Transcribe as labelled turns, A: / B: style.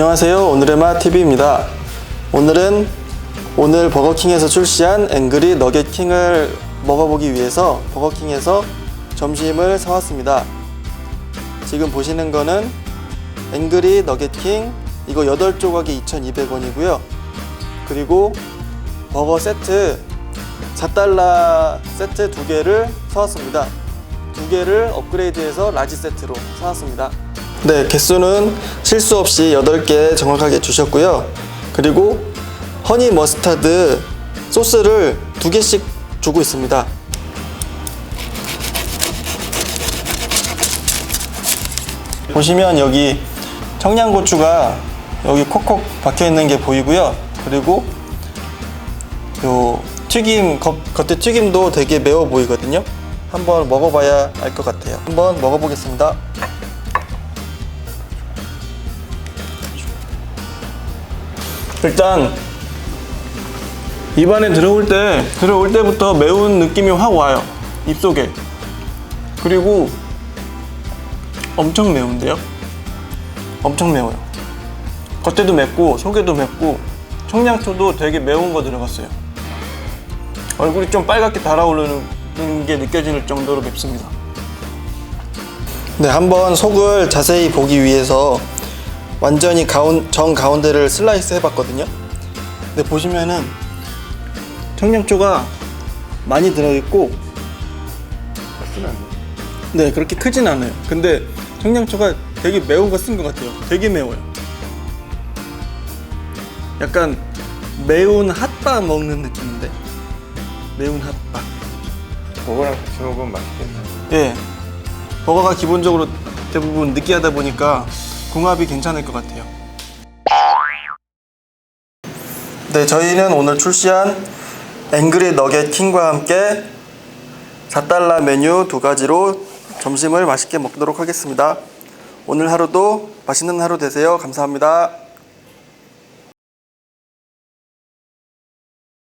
A: 안녕하세요. 오늘의 맛 TV입니다. 오늘은 오늘 버거킹에서 출시한 앵그리 너겟킹을 먹어보기 위해서 버거킹에서 점심을 사왔습니다. 지금 보시는 거는 앵그리 너겟킹 이거 8조각이 2,200원이고요. 그리고 버거 세트 4달러 세트 두 개를 사왔습니다. 두 개를 업그레이드해서 라지 세트로 사왔습니다. 네, 개수는 실수 없이 8개 정확하게 주셨고요. 그리고 허니 머스타드 소스를 두 개씩 주고 있습니다. 보시면 여기 청양고추가 여기 콕콕 박혀 있는 게 보이고요. 그리고 요 튀김 겉, 겉에 튀김도 되게 매워 보이거든요. 한번 먹어봐야 알 것 같아요. 한번 먹어보겠습니다. 일단 입안에 들어올 때 들어올 때부터 매운 느낌이 확 와요. 입속에. 그리고 엄청 매운데요? 엄청 매워요. 겉에도 맵고 속에도 맵고 청양초도 되게 매운 거 들어갔어요. 얼굴이 좀 빨갛게 달아오르는 게 느껴질 정도로 맵습니다. 네, 한번 속을 자세히 보기 위해서 완전히 가운, 정 가운데를 슬라이스 해봤거든요. 근데 보시면은 청양초가 많이 들어있고 네, 그렇게 크진 않아요. 근데 청양초가 되게 매운 거 쓴 것 같아요. 되게 매워요. 약간 매운 핫바 먹는 느낌인데 매운 핫바.
B: 그거랑 같이 먹으면 맛있겠네.
A: 예. 버거가 기본적으로 대부분 느끼하다 보니까 궁합이 괜찮을 것 같아요. 네, 저희는 오늘 출시한 앵그리 너겟 킹과 함께 4달러 메뉴 두 가지로 점심을 맛있게 먹도록 하겠습니다. 오늘 하루도 맛있는 하루 되세요. 감사합니다.